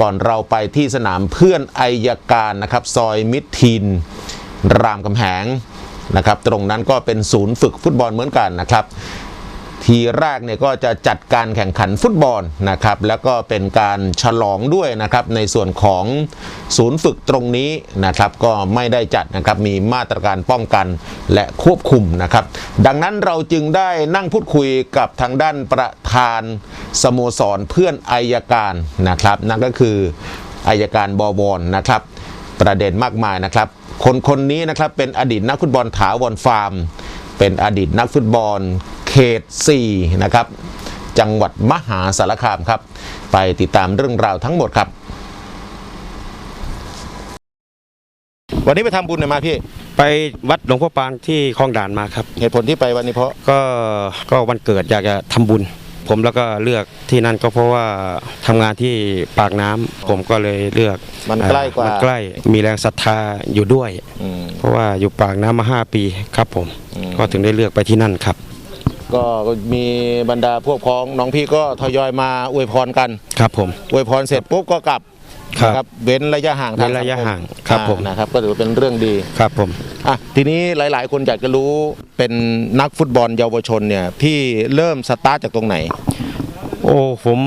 ก่อนเราไปที่สนามเพื่อนไอยการนะครับซอยมิตรทิน รามคำแหงนะครับ ตรงนั้นก็เป็นศูนย์ฝึกฟุตบอลเหมือนกันนะครับ ทีแรกเนี่ยก็จะจัดการแข่งขันฟุตบอลนะครับ แล้วก็เป็นการฉลองด้วยนะครับในส่วนของศูนย์ฝึกตรงนี้นะครับ ก็ไม่ได้จัดนะครับมีมาตรการป้องกันและควบคุมนะครับ ดังนั้นเราจึงได้นั่งพูดคุยกับทางด้านประธานสโมสรเพื่อนอายการนะครับ นั่นก็คืออายการบวรนะครับ ประเด็นมากมายนะครับ คนคนนี้นะครับเป็นอดีตนักฟุตบอลถาวรฟาร์ม เป็นอดีตนักฟุตบอล เขต 4 นะครับ จังหวัดมหาสารคามครับ ไปติดตามเรื่องราวทั้งหมดครับ วันนี้ไปทำบุญหน่อยมาพี่ ไปวัดหลวงพ่อปานที่คลองด่านมาครับ เหตุผลที่ไปวันนี้เพราะ ก็ก็วันเกิดอยากจะทำบุญ ผมแล้วก็เลือกที่นั่นก็เพราะว่าทำงานที่ปากน้ำผมก็เลยเลือกมันใกล้กว่านใกล้มีแรงศรัทธาอยู่ด้วย อืม เพราะว่าอยู่ปากน้ำมา5ปีครับผม อืม ก็ถึงได้เลือกไปที่นั่นครับ ก็มีบรรดาพวกพ้องน้องพี่ก็ทยอยมาอวยพรกันครับผมอวยพรเสร็จปุ๊บก็กลับครับนะเว้นระยะห่างทเว้นระยะห่างครับอ่ผมนะครับ ก็ถือว่าเป็นเรื่องดีครับผมอะทีนี้หลาย ๆ คนอยากจะรู้เป็นนักฟุตบอลเยาวชนเนี่ยพี่เริ่มสตาร์ทจากตรงไหน โอ้ผม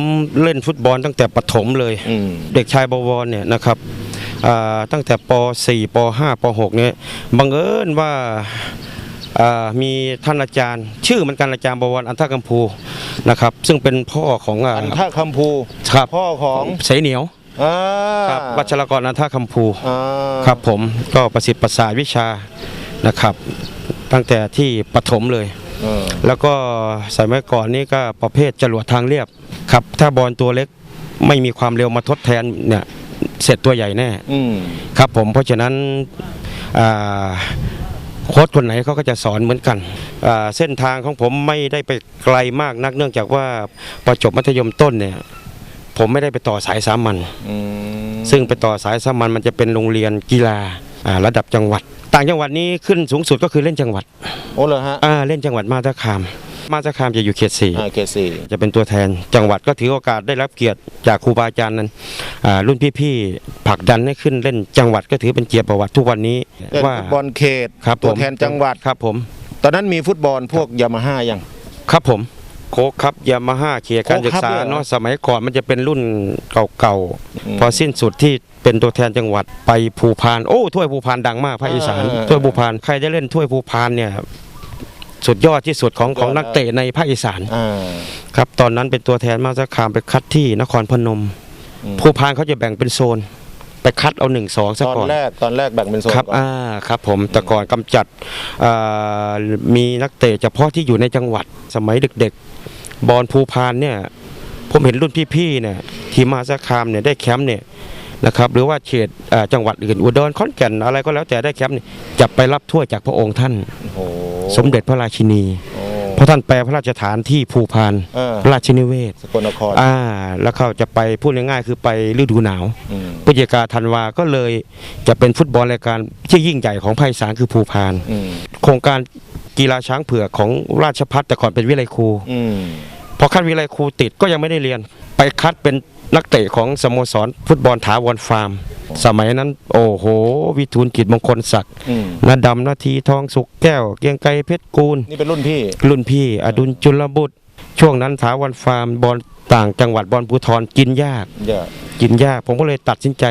เล่นฟุตบอลตั้งแต่ปฐมเลยอืมเด็กชายบวรเนี่ยนะครับอ่าตั้งแต่ป .4 ป .5 ป .6 เนี่ยบังเอิญว่าอ่า มีท่านอาจารย์ ชื่อเหมันกันอาจารย์บวรอันทกัมพูนะครับ ซึ่งเป็นพ่อของอ่าอันทคำภูครับพ่อของเสเหนียวอ่าครับวัชรกรอันทกัมพูอ่าครับผมก็ประสิทธิ์ประสาทวิชานะครับ ตั้งแต่ที่ปฐมเลยเออแล้วก็สมัยก่อนนี่ก็ประเภทจรวดทางเรียบครับ ถ้าบอลตัวเล็กไม่มีความเร็วมาทดแทนเนี่ยเสร็จตัวใหญ่แน่อืมครับผมเพราะฉะนั้นอ่า โค้ชคนไหนเขาก็จะสอนเหมือนกันอ่าเส้นทางของผมไม่ได้ไปไกลมากนักเนื่องจากว่าพอจบมัธยมต้นเนี่ยผมไม่ได้ไปต่อสายสามัญอืมซึ่งไปต่อสายสามัญมันจะเป็นโรงเรียนกีฬาอ่าระดับจังหวัด ต่างจังหวัดนี้ขึ้นสูงสุดก็คือเล่นจังหวัดโอ้เหรอฮะอ่าเล่นจังหวัดมาตรคาม มาตรคามจะอยู่เขตสี่อ่าเกสี่จะเป็นตัวแทนจังหวัดก็ถือโอกาสได้รับเกียรติจากครูบาอาจารย์นั้นอ่ารุ่นพี่ๆผลักดันให้ขึ้นเล่นจังหวัดก็ถือเป็นเกียรติประวัติทุกวันนี้เล่นว่า ฟุตบอลเขตครับตัวผมแทนจังหวัด ครับผม ตอนนั้นมีฟุตบอลพวกยามาฮ่ายัง ครับผมโค้กครับยามาฮ่าเขียการศึกษาโค้กครับด้วยเหรอเนาะสมัยก่อนมันจะเป็นรุ่นเก่าอืมๆพอสิ้นสุดที่เป็นตัวแทนจังหวัดไปภูพานโอ้ถ้วยภูพานดังมากภาคอีสานอ่า ถ้วยภูพานใครได้เล่นถ้วยภูพานเนี่ย สุดยอดที่สุดของของยอดนักเตะในภาคอีสานอ่า ครับตอนนั้นเป็นตัวแทนมาสคามไปคัดที่นครพนม อืมภูพานเขาจะแบ่งเป็นโซน ไปคัดเอาหนึ่งสองซะตอนก่อน แรกตอนแรกแบ่งเป็นโซนครับ ก่อน อ่า ครับผม แต่ก่อนกำจัดอ่ามีนักเตะเฉพาะที่อยู่ในจังหวัด สมัยเด็กๆ บอลภูพานเนี่ย ผมเห็นรุ่นพี่ๆ เนี่ย ทีมมหาสารคามเนี่ยได้แคมป์เนี่ย นะครับหรือว่าเขตอ่าจังหวัดอื่นอุดรขอนแก่นอะไรก็แล้วแต่ได้แคมป์เนี่ยจะไปรับถ้วยจากพระองค์ท่านโอ้โหสมเด็จพระราชินีโอ้เพราะท่านแปลพระราชฐานที่ภูพานเออพระราชินิเวศสกลนครอ่า แล้วเขาจะไปพูดง่ายๆคือไปฤดูหนาวอืมพฤศจิกาธันวาก็เลยจะเป็นฟุตบอลรายการที่ยิ่งใหญ่ของภาคอีสานคือภูพานอืมโครงการกีฬาช้างเผือกของราชพัฒแต่ก่อนเป็นวิไลครูอืมพอคัดวิไลครูติดก็ยังไม่ได้เรียน ไปคัดเป็น นักเตะของสโมสรฟุตบอลถาวรฟาร์ม สมัยนั้น โอ้โห วิทูลกิจมงคลศักดิ์อืมนาดำนาทีทองสุกแก้ว เกียงไกรเพชรกูล นี่เป็นรุ่นพี่ รุ่นพี่อดุลจุลบุตร ช่วงนั้นถาวรฟาร์มบอลต่างจังหวัดบอลภูทรกินยากเยอะกินยาก ผมก็เลยตัดสินใจ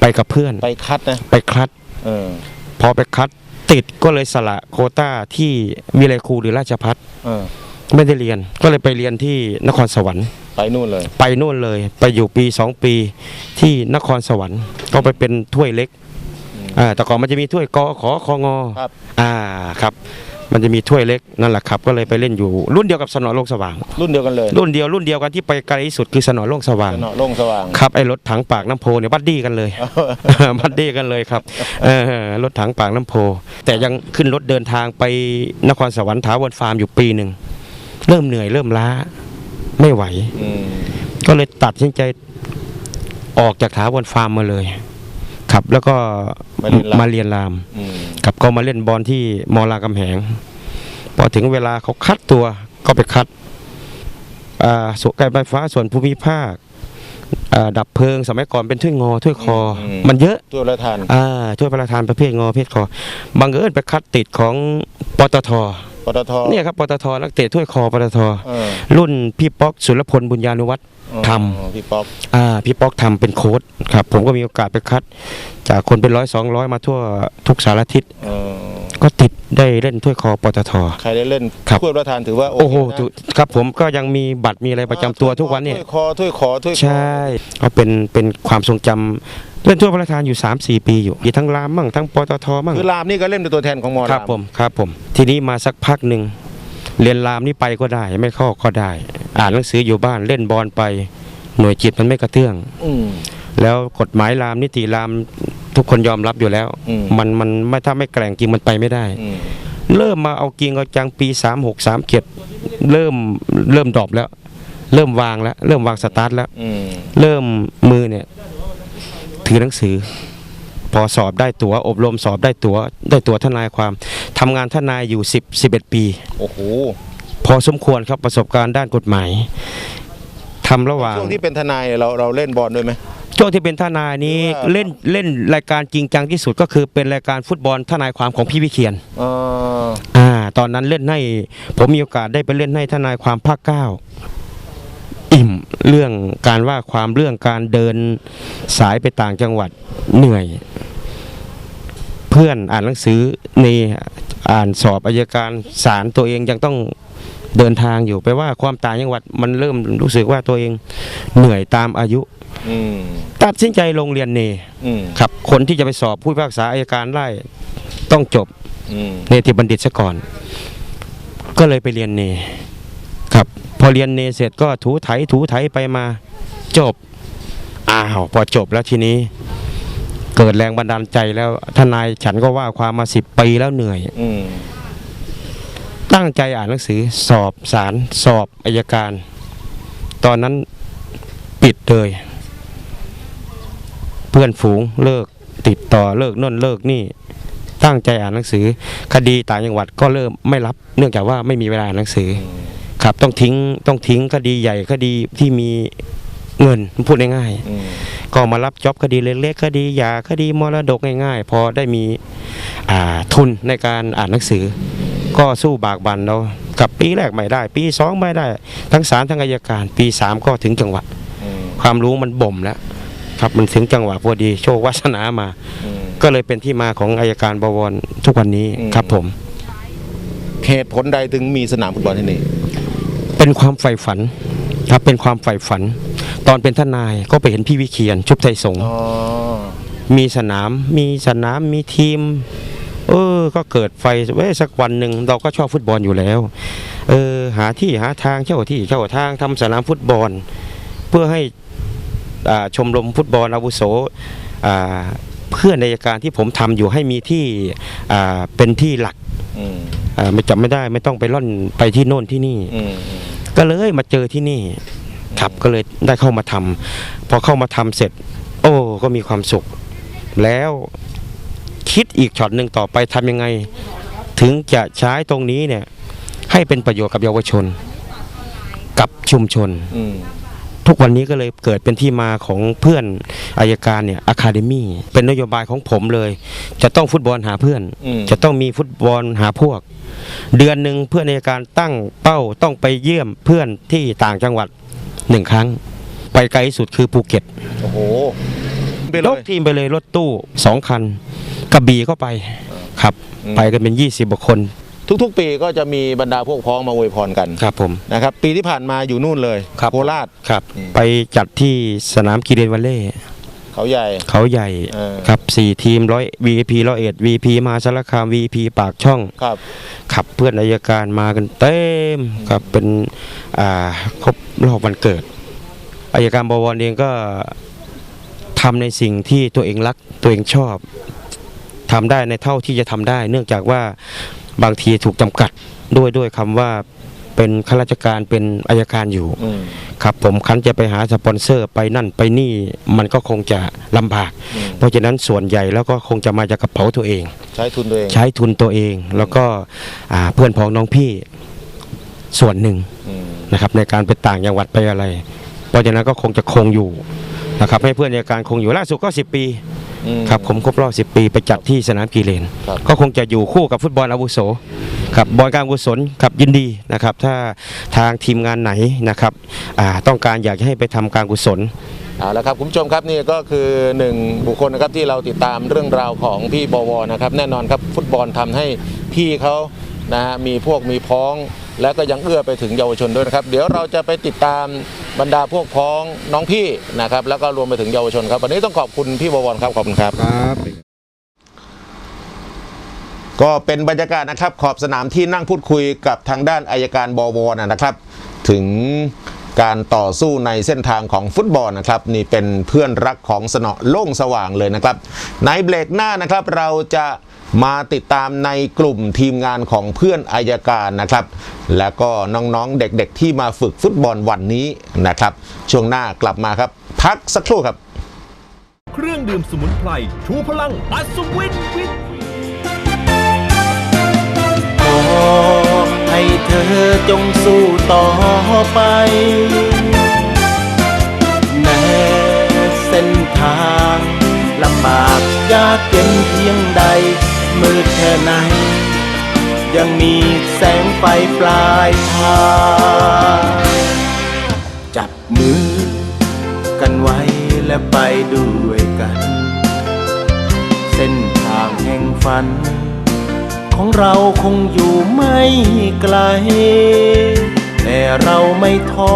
ไปกับเพื่อน ไปคัดนะ ไปคัดเออพอไปคัดติดก็เลยสละโควต้าที่วิไลครูหรือราชพัฒเออไม่ได้เรียน ก็เลยไปเรียนที่นครสวรรค์ ไปนู่นเลย ไปนู่นเลย ไปอยู่ปีสองปีที่นครสวรรค์ก็ไปเป็นถ้วยเล็กอ่าแต่ก่อนมันจะมีถ้วยกอขอคองอครับอ่าครับ มันจะมีถ้วยเล็กนั่นแหละครับ ก็เลยไปเล่นอยู่รุ่นเดียวกับสนอโลกสว่าง รุ่นเดียวกันเลย รุ่นเดียวรุ่นเดียวกันที่ไปไกลที่สุดคือสนอโลกสว่างเนาะโล่งสว่างครับไอ้รถถังปากน้ำโพเนี่ยบัดดี้กันเลยบัดดี้กันเลยครับเออรถถังปากน้ำโพ แต่ยังขึ้นรถเดินทางไปนครสวรรค์ถาวรฟาร์มอยู่ปีหนึ่งเริ่มเหนื่อยเริ่มล้า ไม่ไหวอืมก็เลยตัดสินใจออกจากถาวรฟาร์มมาเลย ครับ แล้วก็มาเรียนรามมาเรียนรามอืมกับก็มาเล่นบอลที่มอลากำแหงพอถึงเวลาเขาคัดตัวก็ไปคัดอ่าสุไก่ไฟฟ้าส่วนภูมิภาคอ่าดับเพลิงสมัยก่อนเป็นถ้วยงอถ้วยคออมมันเยอะตัวละทานอ่าถ้วยประธานประเภทงอประเภทคอบังเอิญไปคัดติดของปตทปตทเนี่ยครับปตทนักเตะถ้วยคอปตทเออรุ่นพี่ป๊อกสุรพลบุญญานุวัฒน์ทำอ๋อพี่ป๊อกอ่าพี่ป๊อกทำเป็นโค้ดครับ ผมก็มีโอกาสไปคัด จากคนเป็นร้อยสองร้อยมาทั่วทุกสารทิศเออก็ติดได้เล่นถ้วยคอปตทใครได้เล่นครับถ้วยประธานถือว่าโอ้โหเคนะถูกครับผมก็ยังมีบัตรมีอะไรประจำตัวทุกวันเนี่ยถ้วยคอถ้วยคอถ้วยคอใช่ก็เป็นเป็นความทรงจำ เล่นถ้วยประธานอยู่ 3-4 ปีอยู่มีทั้งรามมั่งทั้งปตทมั่งคือรามนี่ก็เล่นเป็นตัวแทนของมอครับรามผมครับผม ทีนี้มาสักพักหนึ่งเรียนรามนี่ไปก็ได้ ไม่เข้าก็ได้ อ่านหนังสืออยู่บ้านเล่นบอลไป หน่วยจิตมันไม่กระเตื้องอืมแล้วกฎหมายรามนิติรามทุกคนยอมรับอยู่แล้วอืมมันมันไม่ถ้าไม่แกร่งจริงมันไปไม่ได้อืมเริ่มมาเอากิงเอาจังปี 3 6 3เกียเริ่มเริ่มดรอปแล้ว เริ่มวางแล้ว เริ่มวางสตาร์ทแล้วอืมเริ่มมือเนี่ย ถือหนังสือ พอสอบได้ตัว๋วอบรมสอบได้ตัว๋วได้ตั๋วทนายความทำงานทนายอยู่ 10 11 ปีโอ้โหพอสมควรครับประสบการณ์ด้านกฎหมายทำระหว่างช่วงที่เป็นทนายเราเราเล่นบอลด้วยไหมช่วงที่เป็นทนายนี้หรือว่าเล่นเล่นรายการจริงจังที่สุดก็คือเป็นรายการฟุตบอลทนายความของพี่วิเคียนเอออ่าตอนนั้นเล่นให้ผมมีโอกาสได้ไปเล่นให้ทนายความภาคเก้า อิ่มเรื่องการว่าความเรื่องการเดินสายไปต่างจังหวัดเหนื่อย เพื่อนอ่านหนังสือในอ่านสอบอายการศาลตัวเองยังต้องเดินทางอยู่ไปว่าความต่างจังหวัดมันเริ่มรู้สึกว่าตัวเองเหนื่อยตามอายุอืมตัดสินใจลงเรียนเนอืมครับ คนที่จะไปสอบผู้พิพากษาอายการได้ต้องจบอืมเนติบัณฑิตซะก่อน ก็เลยไปเรียนเนครับ พอเรียนเนเสร็จก็ถูไถถูไถไปมาจบอ้าวพอจบแล้วทีนี้ เกิดแรงบันดาลใจแล้วทนายฉันก็ว่าความมาสิบปีแล้วเหนื่อยอืมตั้งใจอ่านหนังสือสอบสารสอบอายการ ตอนนั้นปิดเลยเพื่อนฝูงเลิกติดต่อเลิกโน่นเลิกนี่ ตั้งใจอ่านหนังสือ คดีต่างจังหวัดก็เริ่มไม่รับ เนื่องจากว่าไม่มีเวลาอ่านหนังสือ ครับต้องทิ้งต้องทิ้งคดีใหญ่คดีที่มีเงินพูดง่ายๆอืมก็มารับจ็อบคดีเล็กๆคดีหยาคดีมรดกง่าย ๆ พอได้มีอ่าทุนในการอ่านหนังสือ ก็สู้บากบันเรากับปีแรกไม่ได้ ปีสองไม่ได้ ทั้งศาลทั้งอายการ ปีสามก็ถึงจังหวะอืมความรู้มันบ่มแล้วครับมันถึงจังหวะพอดีโชควาสนามาอืมก็เลยเป็นที่มาของอายการบวรทุกวันนี้อืมครับผมเหตุผลใดถึงมีสนามฟุตบอลที่นี่ เป็นความใฝ่ฝันครับเป็นความใฝ่ฝัน ตอนเป็นทนายก็ไปเห็นพี่วิเคียนชุบไทยสงฆ์อ๋อมีสนามมีสนามมีทีม เออ ก็เกิดไฟเว้ยสักวันหนึ่งเราก็ชอบฟุตบอลอยู่แล้ว เออ หาที่หาทางเช่าที่เช่าทางทำสนามฟุตบอล เพื่อให้อ่าชมรมฟุตบอลอาวุโสอ่าเพื่อนในการที่ผมทำอยู่ให้มีที่อ่าเป็นที่หลักอืมอ่า ไม่จำไม่ได้ไม่ต้องไปล่อนไปที่โน่นที่นี่อืมก็เลยมาเจอที่นี่ครับก็เลยได้เข้ามาทำพอเข้ามาทำเสร็จ โอ้ก็มีความสุข แล้วคิดอีกช็อตหนึ่งต่อไปทำยังไง ถึงจะใช้ตรงนี้เนี่ย ให้เป็นประโยชน์กับเยาวชน กับชุมชนอืมทุกวันนี้ก็เลยเกิดเป็นที่มาของเพื่อนอายการเนี่ยอะคาเดมี่เป็นนโยบายของผมเลย จะต้องฟุตบอลหาเพื่อนอืมจะต้องมีฟุตบอลหาพวก เดือนหนึ่งเพื่อนในการตั้งเป้าต้องไปเยี่ยมเพื่อนที่ต่างจังหวัดหนึ่งครั้ง ไปไกลที่สุดคือภูเก็ตโอ้โหไปเลยยกทีมไปเลยรถตู้สองคันกระบี่ก็ไปครับอืมไปกันเป็น 20กว่าคน ทุกๆ ปีก็จะมีบรรดาพวกพ้องมาอวยพรกันครับผมนะครับ ปีที่ผ่านมาอยู่นู่นเลยครับโคราชครับอืมไปจัดที่สนามกีเรนวัลเล่ เขาใหญ่ เขาใหญ่เออ ครับสี่ทีมร้อย VIP ร้อยเอ็ด VP มหาสารคาม VP ปากช่อง ครับ ขับเพื่อนอายการมากันเต็มครับเป็นอ่าครบรอบวันเกิดอายการบวรเองก็ทำในสิ่งที่ตัวเองรักตัวเองชอบทำได้ในเท่าที่จะทำได้ เนื่องจากว่าบางทีถูกจำกัดด้วยด้วยคำว่า เป็นข้าราชการเป็นอายการอยู่อืมครับผมคันจะไปหาสปอนเซอร์ไปนั่นไปนี่มันก็คงจะลำบากอืมเพราะฉะนั้นส่วนใหญ่แล้วก็คงจะมาจากกระเป๋าตัวเอง ใช้ทุนตัวเองใช้ทุนตัวเอง แล้วก็อ่าเพื่อนพ้องน้องพี่ส่วนหนึ่งอืมนะครับในการไปต่างจังหวัดไปอะไร เพราะฉะนั้นก็คงจะคงอยู่นะครับให้เพื่อนในการคงอยู่ล่าสุดก็10 ปีอืมครับผมครบรอบ10 ปีไปจัดที่สนามกีฬาครับก็คงจะอยู่คู่กับฟุตบอลอาวุโส ครับบอลการกุศลครับยินดีนะครับ ถ้าทางทีมงานไหนนะครับอ่าต้องการอยากจะให้ไปทำการกุศลเอาละครับคุณผู้ชมครับนี่ก็คือหนึ่งบุคคลนะครับที่เราติดตามเรื่องราวของพี่บวรนะครับ แน่นอนครับฟุตบอลทำให้พี่เขานะฮะมีพวกมีพ้อง แล้วก็ยังเอื้อไปถึงเยาวชนด้วยนะครับ เดี๋ยวเราจะไปติดตามบรรดาพวกพ้องน้องพี่นะครับ แล้วก็รวมไปถึงเยาวชนครับวันนี้ต้องขอบคุณพี่บวรครับขอบคุณครับ ก็เป็นบรรยากาศนะครับขอบสนามที่นั่งพูดคุยกับทางด้านอายการบวรนะครับ ถึงการต่อสู้ในเส้นทางของฟุตบอลนะครับ นี่เป็นเพื่อนรักของสนอโล่งสว่างเลยนะครับ ในเบรกหน้านะครับเราจะมาติดตามในกลุ่มทีมงานของเพื่อนอายการนะครับ แล้วก็น้องๆเด็กๆที่มาฝึกฟุตบอลวันนี้นะครับ ช่วงหน้ากลับมาครับ พักสักครู่ครับ เครื่องดื่มสมุนไพรชูพลังอัศวินวิท ให้เธอจงสู้ต่อไปแม้เส้นทางลำบากยากเย็นเพียงใด มืดแค่ไหน ยังมีแสงไฟปลายทางจับมือกันไว้และไปด้วยกัน เส้นทางแห่งฝัน ของเราคงอยู่ไม่ไกล แต่เราไม่ท้อ